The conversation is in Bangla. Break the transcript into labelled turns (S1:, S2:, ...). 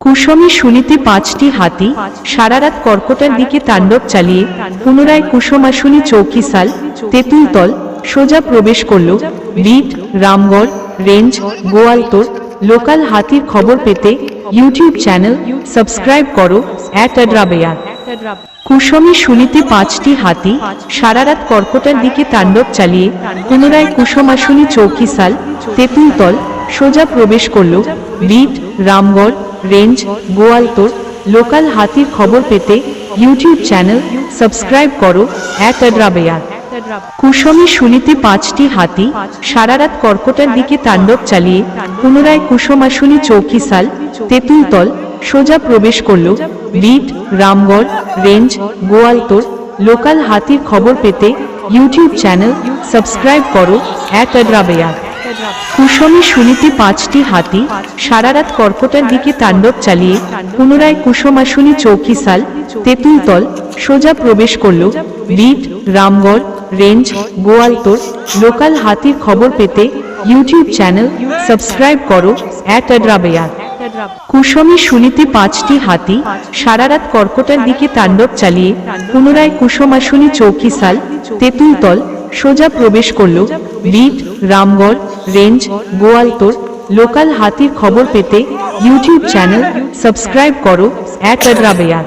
S1: কুসমি শুনিতে পাঁচটি হাতি সারারাত কর্কটার দিকে তাণ্ডব চালিয়ে পুনরায় কুসমাশুনি চৌকিসাল তেঁতুলতল সোজা প্রবেশ করল, beat, Ramgarh, range Goaltore local হাতির খবর পেতে ইউটিউব চ্যানেল সাবস্ক্রাইব করো অ্যাট আড্রাবেয়ার কুসমি শুনিতে পাঁচটি হাতি সারারাত কর্কটার দিকে তাণ্ডব চালিয়ে পুনরায় কুসমাশুনি চৌকিসাল তেঁতুলতল সোজা প্রবেশ করল, beat, Ramgarh range, Goaltore, local হাতির খবর পেতে ইউটিউব চ্যানেল সাবস্ক্রাইব করো অ্যাট আড্রাবেয়ার কুসমি শুনিতে পাঁচটি হাতি সারারাত কর্কটার দিকে তাণ্ডব চালিয়ে পুনরায় কুসমাশুনি চৌকিসাল, তেঁতুলতল, সোজা প্রবেশ করল beat, Ramgarh, range, Goaltore, local হাতির খবর পেতে ইউটিউব চ্যানেল সাবস্ক্রাইব করো অ্যাট আড্রাবেয়ার কুসমি শুনিতে পাঁচটি হাতি সারারাত কর্কটার দিকে তাণ্ডব চালিয়ে পুনরায় কুসমাশুনি চৌকিসাল তেঁতুলতল সোজা প্রবেশ করল। Beat Ramgarh, range, Goaltore local হাতির খবর পেতে ইউটিউব চ্যানেল সাবস্ক্রাইব করো অ্যাট আড্রাবেয়ার কুসমি শুনিতে পাঁচটি হাতি সারারাত কর্কটার দিকে তাণ্ডব চালিয়ে পুনরায় কুসমাশুনি চৌকিসাল তেঁতুলতল সোজা প্রবেশ করল। Beat Ramgarh range Goaltore local হাতির খবর পেতে ইউটিউব চ্যানেল সাবস্ক্রাইব করো অ্যাট আড্রাবেয়ার